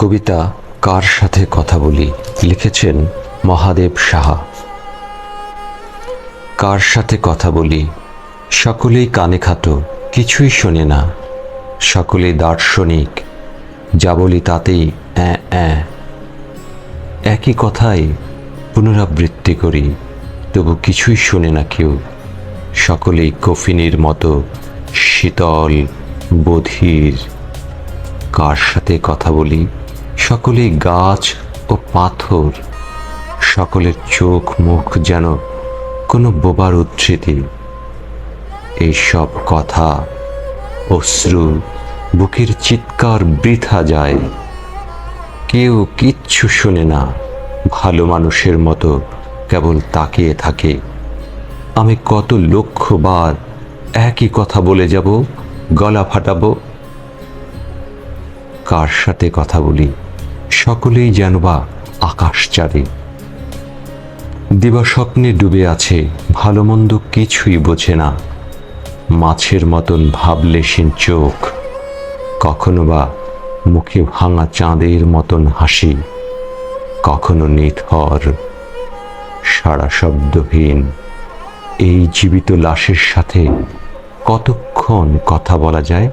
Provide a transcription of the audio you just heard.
কবিতা কার সাথে কথা বলি? লিখেছেন মহাদেব সাহা। কার সাথে কথা বলি? সকলেই কানে খাটো, কিছুই শোনে না। সকলেই দার্শনিক, যা বলি তাতেই অ্যাঁ। একই কথাই পুনরাবৃত্তি করি, তবু কিছুই শোনে না কেউ। সকলেই কফিনের মতো শীতল, বধির। কার সাথে কথা বলি? সকলেই গাছ ও পাথর, সকলের চোখ মুখ যেন কোনো বোবার উদ্ধৃতি। এইসব কথা অশ্রু বুকের চিৎকার বৃথা যায়। কেউ কিচ্ছু শোনে না, ভালো মানুষের মতো কেবল তাকিয়ে থাকে। আমি কত লক্ষবার একই কথা বলে যাব, গলা ফাটাবো, কার সাথে কথা বলি? সকলেই যেন বা আকাশ চারে দিবাস্বপ্নে ডুবে আছে ভালো মন্দ কিছুই বোঝে না। মাছের মতন ভাবলেশীন চোখ, কখনো বা মুখে ভাঙা চাঁদের মতন হাসি, কখনো নিথর, সারা শব্দহীন। এই জীবিত লাশের সাথে কতক্ষণ কথা বলা যায়?